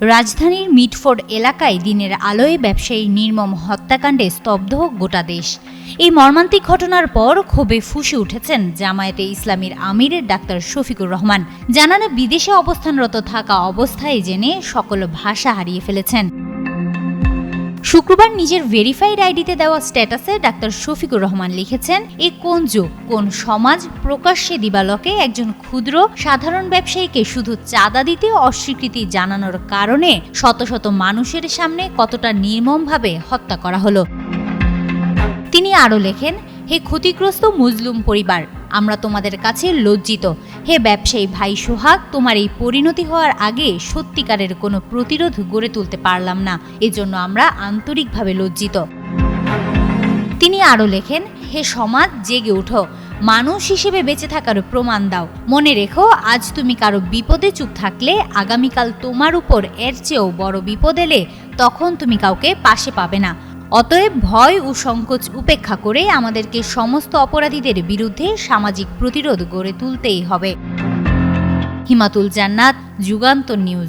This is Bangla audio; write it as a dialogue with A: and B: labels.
A: রাজধানীর মিটফোর্ড এলাকায় দিনের আলোয় ব্যবসায়ী নির্মম হত্যাকাণ্ডে স্তব্ধ গোটা দেশ। এই মর্মান্তিক ঘটনার পর ক্ষোভে ফুসে উঠেছেন জামায়াতে ইসলামীর আমিরের ডাক্তার শফিকুর রহমান। জানান, বিদেশে অবস্থানরত থাকা অবস্থায় জেনে সকল ভাষা হারিয়ে ফেলেছেন। শুক্রবার নিজের ভেরিফাইড আইডিতে দেওয়া স্ট্যাটাসে ডাক্তার শফিকুর রহমান লিখেছেন, এ কোন যুগ, কোন সমাজ প্রকাশ্যে দিবালকে একজন ক্ষুদ্র, সাধারণ ব্যবসায়ীকে শুধু চাঁদা দিতে অস্বীকৃতি জানানোর কারণে শত শত মানুষের সামনে কতটা নির্মমভাবে হত্যা করা হলো? তিনি আরও লেখেন, হে ক্ষতিগ্রস্ত মুজলুম পরিবার আমরা তোমাদের কাছে লজ্জিত। হে ব্যবসায়ী ভাই সোহাগ, তোমার এই পরিণতি হওয়ার আগে সত্যিকারের কোনো প্রতিরোধ গড়ে তুলতে পারলাম না। এজন্য আমরা আন্তরিকভাবে লজ্জিত। তিনি আরও লেখেন, হে সমাজ, জেগে উঠো। মানুষ হিসেবে বেঁচে থাকার প্রমাণ দাও। মনে রেখো, আজ তুমি কারও বিপদে চুপ থাকলে, আগামীকাল তোমার উপর এর চেয়েও বড় বিপদ এলে তখন তুমি কাউকে পাশে পাবে না। অতএব ভয় ও সংকোচ উপেক্ষা করে আমাদেরকে সমস্ত অপরাধীদের বিরুদ্ধে সামাজিক প্রতিরোধ গড়ে তুলতেই হবে। হিমাতুল জান্নাত যুগান্ত নিউজ।